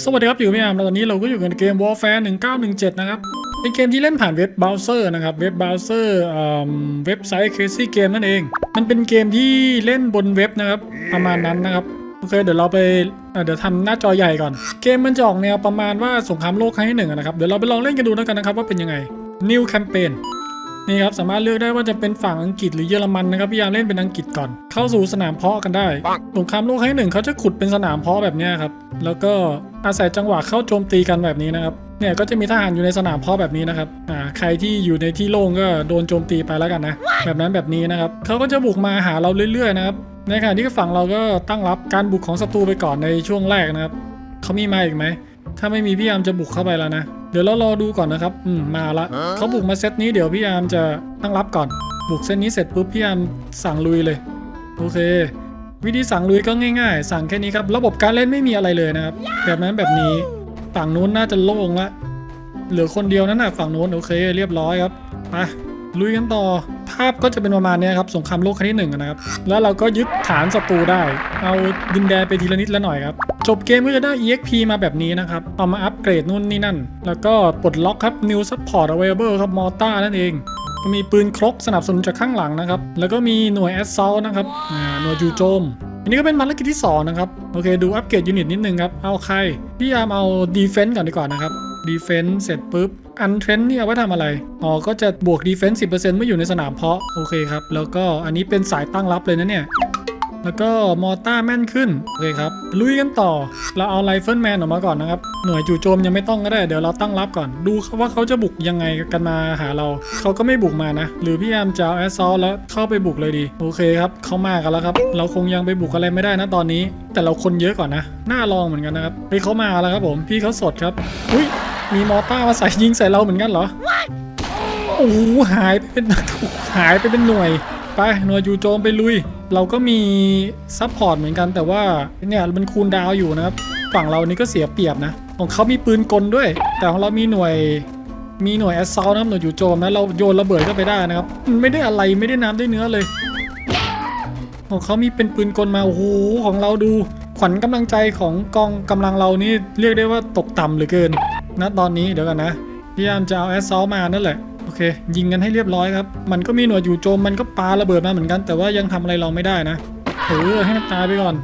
สวัสดีครับอยู่กับพี่อาร์มแล้วตอนนี้เราก็อยู่กันในเกม Warfare 1917 นะครับ เป็นเกมที่เล่นผ่านเว็บเบราว์เซอร์นะครับ เว็บเบราว์เซอร์เว็บไซต์ Crazy Game นั่นเอง มันเป็นเกมที่เล่นบนเว็บนะครับ ประมาณนั้นนะครับ โอเค เดี๋ยวเราไปเอ่อเดี๋ยวทำหน้าจอใหญ่ก่อน เกมมันจะออกแนวประมาณว่าสงครามโลกครั้งที่หนึ่งอะนะครับ เดี๋ยวเราไปลองเล่นกันดูแล้วกันนะครับว่าเป็นยังไง New Campaign นี่ครับ สามารถเลือกได้ว่าจะเป็นฝั่งอังกฤษหรือเยอรมันนะครับพี่ยามเล่นเป็นอังกฤษก่อน เข้าสู่สนามเพาะกันได้สงครามโลกครั้งที่หนึ่งเขาจะขุดเป็นสนามเพาะแบบเนี้ยครับแล้วก็ อาศัยจังหวะเข้าโจมตีกันแบบนี้นะครับ เนี่ยก็จะมีทหารอยู่ในสนามเพาะแบบนี้นะครับ อ่า ใครที่อยู่ในที่โล่งก็โดนโจมตีไปแล้วกันนะ แบบนั้นแบบนี้นะครับ เขาก็จะบุกมาหาเราเรื่อยๆนะครับ ในขณะที่ฝั่งเราก็ตั้งรับการบุกของศัตรูไปก่อนในช่วงแรกนะครับ เขามีมาอีกไหม ถ้าไม่มีพี่ยามจะบุกเข้าไปแล้วนะ เดี๋ยวเรารอดูก่อนนะครับ อืม มาละ เขาบุกมาเซตนี้เดี๋ยวพี่ยามจะตั้งรับก่อน บุกเซตนี้เสร็จปุ๊บพี่ยามสั่งลุยเลย โอเค วิธีสั่งลุยก็ง่าย ๆ สั่งแค่นี้ครับ ระบบการเล่นไม่มีอะไรเลยนะครับ แบบนั้นแบบนี้ฝั่งนู้นน่าจะโล่งละเหลือคนเดียวนั่นน่ะฝั่งนู้นโอเค เรียบร้อยครับไปลุยกันต่อ ภาพก็จะเป็นประมาณนี้ครับสงครามโลกครั้งที่หนึ่งนะครับ แล้วเราก็ยึดฐานศัตรูได้ เอาดินแดนไปทีละนิดละหน่อยครับ จบเกมก็จะได้ EXP มาแบบนี้นะครับ เอามาอัปเกรดนู่นนี่นั่น แล้วก็ปลดล็อกครับ New Support Available ครับมอต้านั่นเอง มีปืนครกสนับสนุนจากข้างหลังนะครับ แล้วก็มีหน่วยแอสซอลนะครับหน่วยจูโจม อันนี้ก็เป็นภารกิจที่ 2 นะครับ โอเค ดูอัปเกรดยูนิตนิดนึงครับ เอาใคร พี่ยามเอาดีเฟนต์ก่อนดีกว่านะครับดีเฟนต์เสร็จปุ๊บอันเทรนนี่เอาไว้ทำอะไร อ๋อ ก็จะบวกดีเฟนซ์สิเมื่ออยู่ในสนามเพาะ โอเคครับ แล้วก็อันนี้เป็นสายตั้งรับเลยนะเนี่ย แล้วก็มอต้าแม่นขึ้นโอเคครับลุยกันต่อ เราเอาไรเฟิลแมนออกมาก่อนนะครับ หน่วยจู่โจมยังไม่ต้องก็ได้ เดี๋ยวเราตั้งรับก่อน ดูว่าเขาจะบุกยังไงกันมาหาเรา เขาก็ไม่บุกมานะ หรือพี่ยามจะเอาแอสซอลแล้วเข้าไปบุกเลยดี โอเคครับ เขามากันแล้วครับ เราคงยังไปบุกอะไรไม่ได้นะตอนนี้ แต่เราคนเยอะก่อนนะ น่าลองเหมือนกันนะครับเฮ้ยเขามาแล้วครับผม พี่เขาสดครับ อุ้ย มีมอต้ามาใส่ยิงใส่เราเหมือนกันเหรอ โอ้โหหายไปเป็นหายไปเป็นหน่วย ไปหน่วยจู่โจมไปลุย เราก็มีซัพพอร์ตเหมือนกันแต่ว่าเนี่ยมันคูลดาวอยู่นะครับ ฝั่งเรานี่ก็เสียเปรียบนะ ของเขามีปืนกลด้วย แต่ของเรามีหน่วยมีหน่วยแอสซอลนะครับหน่วยจู่โจมนะเราโยนระเบิดเข้าไปได้นะครับมันไม่ได้อะไรไม่ได้น้ำได้เนื้อเลย ของเขามีเป็นปืนกลมาโอ้โหของเราดูขวัญกำลังใจของกองกำลังเรานี่เรียกได้ว่าตกต่ำเหลือเกินนะตอนนี้เดี๋ยวกันนะพยายามจะเอาแอสซอลมานั่นแหละ เค ยิงกันให้เรียบร้อยครับ มันก็มีหน่วยอยู่โจมมันก็ปาระเบิดมาเหมือนกัน แต่ว่ายังทำอะไรเราไม่ได้นะเออให้มันตายไปก่อน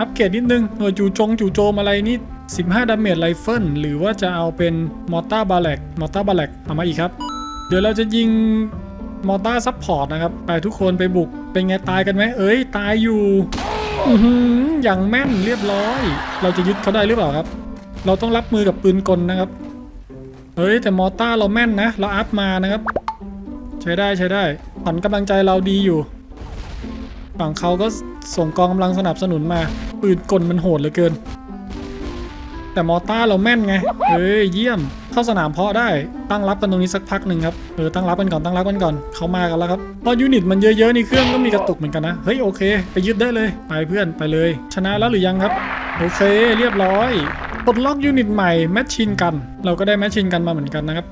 อัปเกรดนิดนึงหน่วยจู่จงจู่โจมอะไรนี่15ดาเมจไรเฟิลหรือว่าจะเอาเป็นมอต้าบาแลกมอต้าบาแลกเอามาอีกครับ เดี๋ยวเราจะยิงมอต้าซัพพอร์ตนะครับไปทุกคนไปบุก เป็นไงตายกันไหมเอ้ยตายอยู่อือหืออย่างแม่นเรียบร้อย เราจะยึดเขาได้หรือเปล่าครับ เราต้องรับมือกับปืนกลนะครับ เฮ้ย แต่มอต้าเราแม่นนะ เราอัพมานะครับ ใช้ได้ใช้ได้ขวัญกำลังใจเราดีอยู่ ฝั่งเขาก็ส่งกองกำลังสนับสนุนมา ปืนกลมันโหดเหลือเกิน แต่มอต้าเราแม่นไงเฮ้ยเยี่ยม เข้าสนามเพาะได้ตั้งรับกันตรงนี้สักพักหนึ่งครับเออตั้งรับกันก่อนตั้งรับกันก่อนเขามากันแล้วครับพอยูนิตมันเยอะๆนี่เครื่องก็มีกระตุกเหมือนกันนะเฮ้ยโอเค ไปยึดได้เลยไปเพื่อนไปเลย ชนะแล้วหรือยังครับโอเค เรียบร้อย ปลดล็อกยูนิตใหม่แมชชีนกัน เราก็ได้แมชชีนกันมาเหมือนกันนะครับ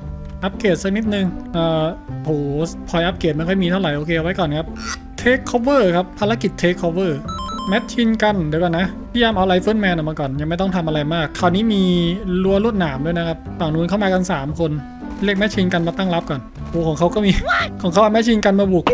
อัปเกรดสักนิดนึง เอ่อโหพอยอัปเกรดไม่ค่อยมีเท่าไหร่ โอเคเอาไว้ก่อนครับ Take cover ครับ ภารกิจ Take cover แมชชีนกัน เดี๋ยวก่อนนะพี่ยามเอาไรเฟิลแมนออกมาก่อน ยังไม่ต้องทำอะไรมาก คราวนี้มีรั้วลวดหนามด้วยนะครับ ฝั่งนู้นเข้ามากัน 3 คน เรียกแมชชีนกันมาตั้งรับก่อนโอ้ของเขาก็มี ของเขาเอาแมชชีนกันมาบุก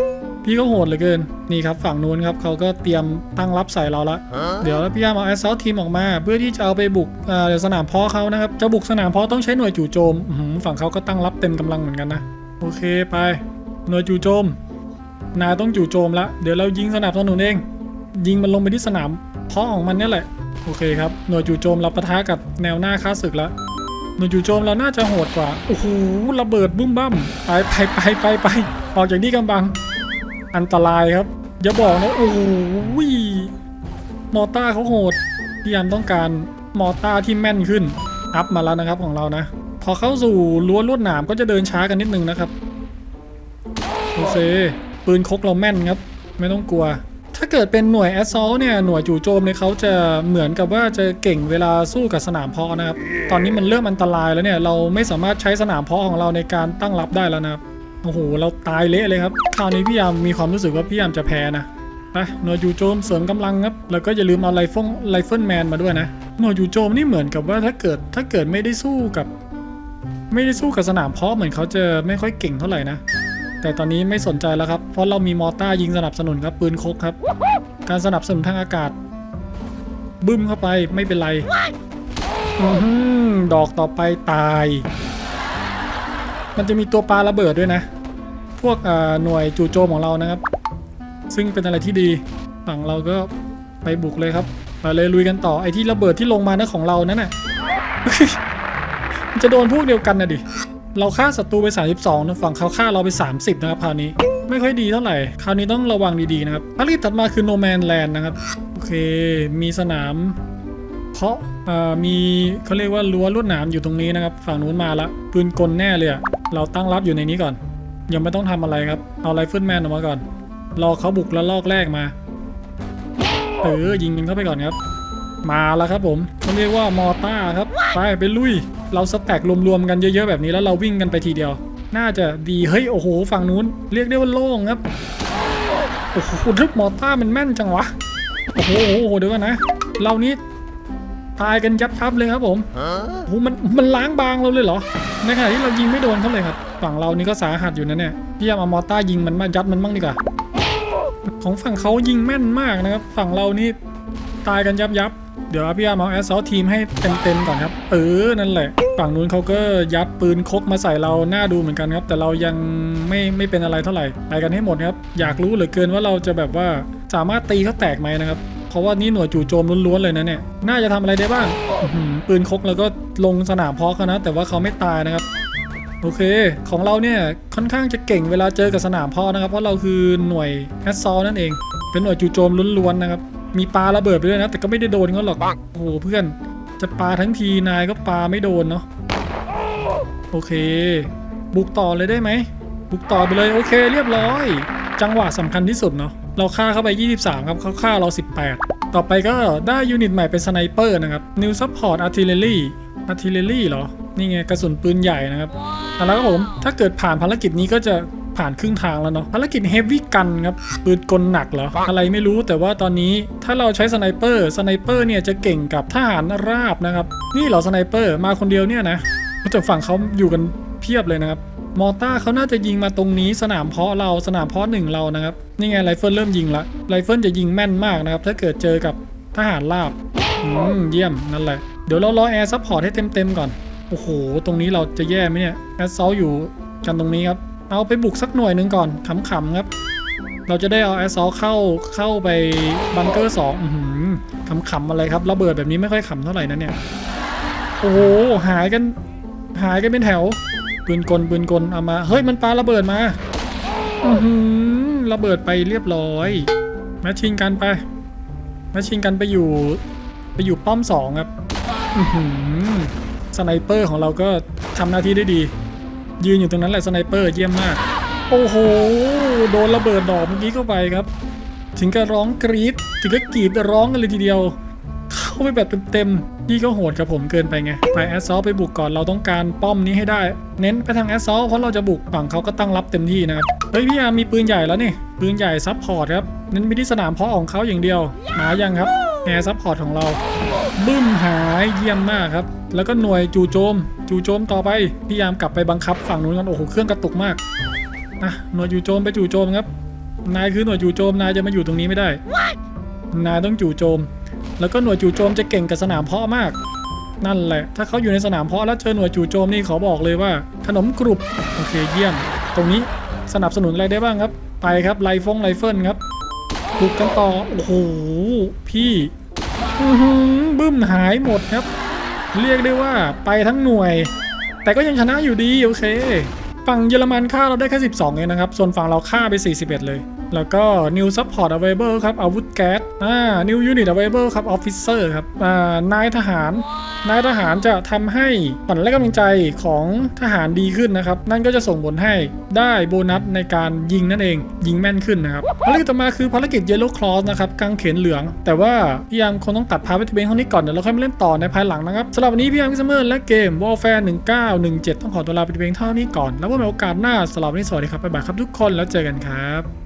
พี่ก็โหดเหลือเกิน นี่ครับฝั่งนู้นครับเขาก็เตรียมตั้งรับใส่เราละ เดี๋ยวพี่ยามเอาแอสซอลทีมออกมา เพื่อที่จะเอาไปบุกเอ่อเดี๋ยวสนามเพาะเขานะครับ จะบุกสนามเพาะต้องใช้หน่วยจู่โจมอื้อหือฝั่งเขาก็ตั้งรับเต็มกำลังเหมือนกันนะ โอเคไป หน่วยจู่โจม นายต้องจู่โจมละ เดี๋ยวเรายิงสนับสนุนเอง ยิงมันลงไปที่สนามเพาะของมันเนี่ยแหละ โอเคครับ หน่วยจู่โจมเราปะทะกับแนวหน้าค่าศึกแล้วหน่วยจู่โจมเราน่าจะโหดกว่า โอ้โห ระเบิดบุ้มบ้ามไปไปไปไปไปออกจากที่กำบัง อันตรายครับ อย่าบอกนะโอ้โหมอต้าเขาโหดพี่ยามต้องการมอต้าที่แม่นขึ้น อัพมาแล้วนะครับของเรานะ พอเข้าสู่รั้วนลวดหนามก็จะเดินช้ากันนิดนึงนะครับโอเคปืนคกเราแม่นครับ ไม่ต้องกลัว ถ้าเกิดเป็นหน่วยแอสซอลเนี่ยหน่วยจู่โจมเนี่ยเขาจะเหมือนกับว่าจะเก่งเวลาสู้กับสนามเพาะนะครับ ตอนนี้มันเริ่มอันตรายแล้วเนี่ยเราไม่สามารถใช้สนามเพาะของเราในการตั้งรับได้แล้วนะครับ โอ้โห เราตายเละเลยครับ คราวนี้พี่ยามมีความรู้สึกว่าพี่ยามจะแพ้นะ ไปหน่วยจู่โจมเสริมกำลังครับ แล้วก็อย่าลืมเอาไรฟงไรเฟิลแมนมาด้วยนะ หน่วยจู่โจมนี่เหมือนกับว่าถ้าเกิดถ้าเกิดไม่ได้สู้กับ ไม่ได้สู้กับสนามเพาะเหมือนเขาจะไม่ค่อยเก่งเท่าไหร่นะ แต่ตอนนี้ไม่สนใจแล้วครับ เพราะเรามีมอร์ต้ายิงสนับสนุนครับปืนคกครับ การสนับสนุนทางอากาศ บึ้มเข้าไปไม่เป็นไรอดอกต่อไปตาย มันจะมีตัวปลาระเบิดด้วยนะ พวกหน่วยจู่โจมของเรานะครับ ซึ่งเป็นอะไรที่ดีฝั่งเราก็ไปบุกเลยครับไปเลยลุยกันต่อไอ้ที่ระเบิดที่ลงมานะของเรานั่นน่ะมันจะโดนพวกเดียวกันนะดิเราฆ่าศัตรูไป 32นะฝั่งเขาฆ่าเราไป 30 นะครับคราวนี้ ไม่ค่อยดีเท่าไหร่ คราวนี้ต้องระวังดีๆนะครับภารกิจถัดมาคือโนแมนแลนด์นะครับ โอเค มีสนาม เพาะอ่ามีเขาเรียกว่ารั้วลวดหนามอยู่ตรงนี้นะครับ ฝั่งนู้นมาละปืนกลแน่เลยอะเราตั้งรับอยู่ในนี้ก่อน ยังไม่ต้องทำอะไรครับ เอาไรเฟิลแมนออกมาก่อน รอเขาบุกแล้วลอกแรกมา เออ ยิงมันเข้าไปก่อนครับ มาแล้วครับผมเขาเรียกว่ามอต้าครับ ไปไปลุย เราสแต็กรวมๆกันเยอะๆแบบนี้แล้วเราวิ่งกันไปทีเดียว น่าจะดี เฮ้ย โอ้โห ฝั่งนู้น เรียกได้ว่าโล่งครับ โอ้โหทึบมอต้ามันแม่นจังวะ โอ้โหโอ้โหเดี๋ยวกันนะ เรานี้ ตายกันยับยับเลยครับผมโอ้โหมันมันล้างบางเราเลยเหรอในขณะที่เรายิงไม่โดนเขาเลยครับฝั่งเรานี่ก็สาหัสอยู่นะเนี่ยพี่ยามเอามอต้ายิงมันมายัดมันบ้างดีกว่าของฝั่งเขายิงแม่นมากนะครับ ฝั่งเรานี่ตายกันยับยับเดี๋ยวพี่ยามเอาแอสซอลทีมให้เต็มๆก่อนครับ เออนั่นแหละ ฝั่งนู้นเขาก็ยัดปืนคกมาใส่เราหน้าดูเหมือนกันครับ แต่เรายังไม่ไม่เป็นอะไรเท่าไหร่ไปกันให้หมดครับ อยากรู้เหลือเกินว่าเราจะแบบว่าสามารถตีเขาแตกไหมนะครับ เพราะว่านี่หน่วยจู่โจมล้วนๆเลยนะเนี่ย น่าจะทำอะไรได้บ้างปืนคกแล้วก็ลงสนามเพาะเขานะ แต่ว่าเขาไม่ตายนะครับ โอเค ของเราเนี่ยค่อนข้างจะเก่งเวลาเจอกับสนามเพาะนะครับ เพราะเราคือหน่วยแอสซอลนั่นเอง เป็นหน่วยจู่โจมล้วนๆนะครับ มีปลาระเบิดไปด้วยนะ แต่ก็ไม่ได้โดนเขาหรอก โอ้โหเพื่อน จะปลาทั้งทีนายก็ปลาไม่โดนเนาะ โอเค บุกต่อเลยได้ไหมบุกต่อไปเลย โอเค เรียบร้อย จังหวะสำคัญที่สุดเนาะ เราฆ่าเข้าไป 23 ครับเขาฆ่าเรา 18 ต่อไปก็ได้ยูนิตใหม่เป็นสไนเปอร์นะครับ New Support Artillery Artillery เหรอ นี่ไงกระสุนปืนใหญ่นะครับเอาแล้วครับผม ถ้าเกิดผ่านภารกิจนี้ก็จะผ่านครึ่งทางแล้วเนาะภารกิจ Heavy Gun ครับปืนกลหนักเหรอ อะไรไม่รู้แต่ว่าตอนนี้ถ้าเราใช้สไนเปอร์สไนเปอร์เนี่ยจะเก่งกับทหารราบนะครับ นี่เหรอสไนเปอร์มาคนเดียวเนี่ยนะแต่ฝั่งเขาอยู่กันเพียบเลยนะครับ มอต้าเขาน่าจะยิงมาตรงนี้สนามเพาะเราสนามเพาะหนึ่งเรานะครับ นี่ไงไรเฟิลเริ่มยิงละไรเฟิลจะยิงแม่นมากนะครับ ถ้าเกิดเจอกับทหารราบอืมเยี่ยมนั่นแหละ เดี๋ยวเรารอแอร์ซัพพอร์ตให้เต็มๆก่อน โอ้โห ตรงนี้เราจะแย่ไหมเนี่ยแอสซอลอยู่กันตรงนี้ครับ เอาไปบุกสักหน่วยหนึ่งก่อนขำๆครับ เราจะได้เอาแอสซอลเข้าเข้าไปบังเกอร์สองขำๆอะไรครับระเบิดแบบนี้ไม่ค่อยขำเท่าไหร่นะเนี่ย โอ้โหหายกันหายกันเป็นแถว ปืนกลปืนกลเอามาเฮ้ยมันปาระเบิดมาอือหือระเบิดไปเรียบร้อยแมชชิงกันไปแมชชิงกันไปอยู่ไปอยู่ป้อมสองครับอือหือสไนเปอร์ของเราก็ทำหน้าที่ได้ดี ยืนอยู่ตรงนั้นแหละสไนเปอร์เยี่ยมมาก โอ้โหโดนระเบิดดอกเมื่อกี้เข้าไปครับ ถึงกับร้องกรี๊ดถึงกับกรีดร้องกันเลยทีเดียว เข้าไปแบบเต็มๆพี่ก็โหดกับผมเกินไปไงไปแอสซอลไปบุกก่อนเราต้องการป้อมนี้ให้ได้ เน้นไปทางแอสซอลเพราะเราจะบุกฝั่งเขาก็ตั้งรับเต็มที่นะครับเฮ้ยพี่อามมีปืนใหญ่แล้วนี่ปืนใหญ่ซับพอร์ตครับเน้นไปที่สนามเพาะของเขาอย่างเดียวมายังครับแอร์ซับพอร์ตของเราบึ้มหายเยี่ยมมากครับ แล้วก็หน่วยจู่โจม จู่โจมต่อไปพี่ยามกลับไปบังคับฝั่งนู้นกันโอ้โหเครื่องกระตุกมากอะหน่วยจู่โจมไปจู่โจมครับ นายคือหน่วยจู่โจมนายจะมาอยู่ตรงนี้ไม่ได้ นายต้องจู่โจม แล้วก็หน่วยจู่โจมจะเก่งกับสนามเพาะมาก นั่นแหละ ถ้าเขาอยู่ในสนามเพาะแล้วเจอหน่วยจู่โจมนี่ขอบอกเลยว่า ขนมกรุบโอเคเยี่ยม ตรงนี้สนับสนุนอะไรได้บ้างครับ ไปครับไลฟงไลเฟิลครับบุกกันต่อโอ้โหพี่บึ้มหายหมดครับ เรียกได้ว่าไปทั้งหน่วย แต่ก็ยังชนะอยู่ดีโอเคฝั่งเยอรมันฆ่าเราได้แค่ 12เองนะครับ ส่วนฝั่งเราฆ่าไป 41 เลย แล้วก็ New Support Available ครับ อาวุธแก๊สอ่า New Unit Available ครับ Officer ครับ อ่า นายทหาร นายทหารจะทำให้ขวัญและกำลังใจของทหารดีขึ้นนะครับ นั่นก็จะส่งผลให้ได้โบนัสในการยิงนั่นเอง ยิงแม่นขึ้นนะครับภารกิจต่อมาคือภารกิจ Yellow Cross นะครับกางเขนเหลือง แต่ว่าพี่ยามคงต้องตัดพาร์ทไว้ที่เบนเท่านี้ก่อน เดี๋ยวเราค่อยมาเล่นต่อในภายหลังนะครับสำหรับวันนี้พี่ยามพิซเมอร์และเกม Warfare 1917 ต้องขอตัวลาไปที่เพียงเท่านี้ก่อน แล้วพบกันในโอกาสหน้าสำหรับวันนี้สวัสดีครับบ๊ายบายครับทุกคนแล้วเจอกันครับ